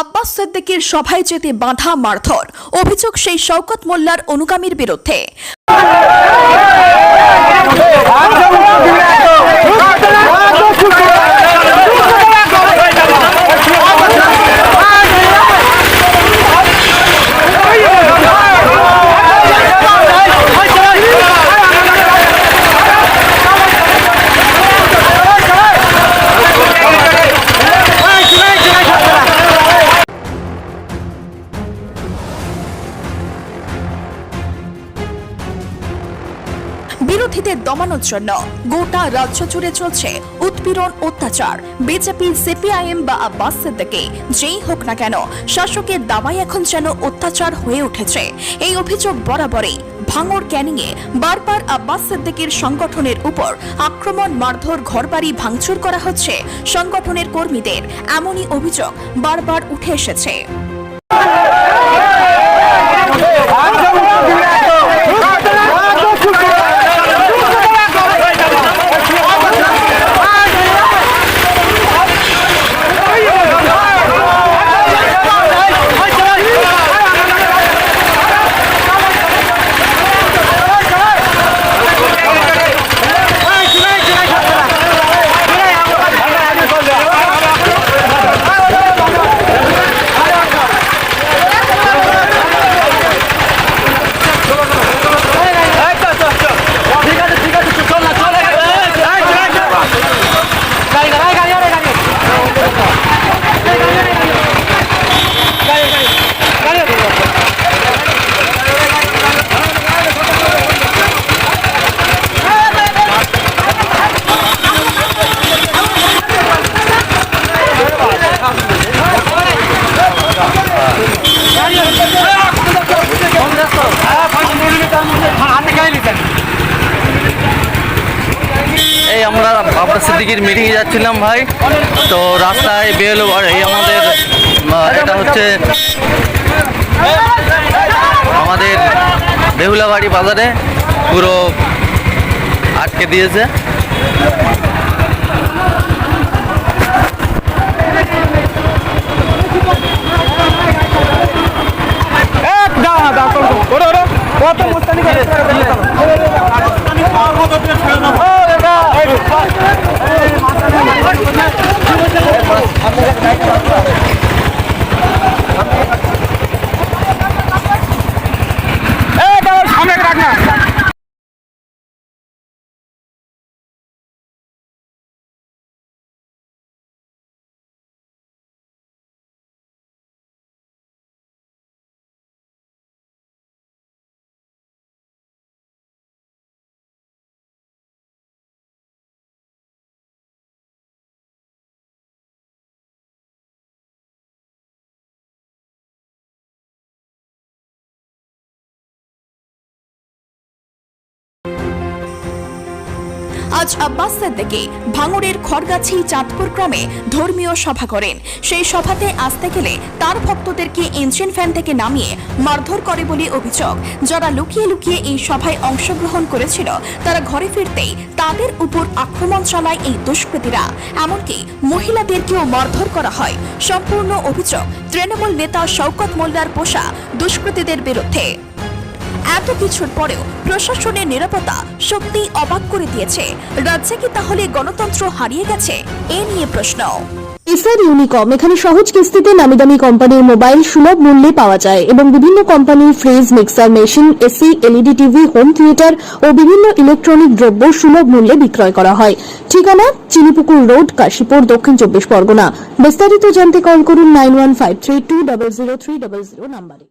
আব্বাস সিদ্দিকীর সভায় যেতে বাধা মারধর। অভিযোগ সেই শওকত মোল্লার অনুগামীর বিরুদ্ধে। বিরোধীদের দমানোর জন্য গোটা রাজ্য জুড়ে চলছে উৎপীড়ন অত্যাচার। বিজেপি, সিপিআইএম বা আব্বাস সিদ্দিকে, যেই হোক না কেন, শাসকের দাবাই এখন যেন অত্যাচার হয়ে উঠেছে। এই অভিযোগ বরাবরই ভাঙর ক্যানিংয়ে বারবার আব্বাস সিদ্দিকীর সংগঠনের উপর আক্রমণ, মারধর, ঘরবাড়ি ভাঙচুর করা হচ্ছে। সংগঠনের কর্মীদের এমনই অভিযোগ বারবার উঠে এসেছে। আমরা বাবরা সিদ্দিকির মিটিংয়ে যাচ্ছিলাম ভাই তো রাস্তায় বেরোলো এই আমাদের এটা হচ্ছে আমাদের বেহুলাবাড়ি বাজারে পুরো আটকে দিয়েছে Vai, vai, vai. আজ আব্বাস সিদ্দিকী ভাঙড়ের খড়গাছি চাঁদপুর গ্রামে ধর্মীয় সভা করেন। সেই সভাতে আসতে গেলে তার ভক্তদেরকে ইঞ্জিন ফ্যান থেকে নামিয়ে মারধর করে বলে অভিযোগ। যারা লুকিয়ে লুকিয়ে এই সভায় অংশগ্রহণ করেছিল, তারা ঘরে ফিরতেই তাদের উপর আক্রমণ চালায় এই দুষ্কৃতীরা। এমনকি মহিলাদেরকেও মারধর করা হয়। সম্পূর্ণ অভিযোগ তৃণমূল নেতা শওকত মোল্লার পোষা দুষ্কৃতীদের বিরুদ্ধে। এত কিছুর পরেও প্রশাসনের নিরাপত্তা সত্যি অবাক করে দিয়েছে। রাজ্যে কি তাহলে গণতন্ত্র হারিয়ে গেছে? এ নিয়ে প্রশ্ন। এসআর ইউনিকম, এখানে সহজ কিস্তিতে নামি দামি কোম্পানির মোবাইল সুলভ মূল্যে পাওয়া যায় এবং বিভিন্ন কোম্পানির fridge, mixer, machine, AC, LED TV, home theatre ও বিভিন্ন ইলেকট্রনিক দ্রব্য সুলভ মূল্যে বিক্রয় করা হয়। ঠিকানা, চিনিপুকুর রোড, কাশীপুর, দক্ষিণ চব্বিশ পরগনা। বিস্তারিত জানতে কল করুন nine one five three two zero three zero নাম্বারে।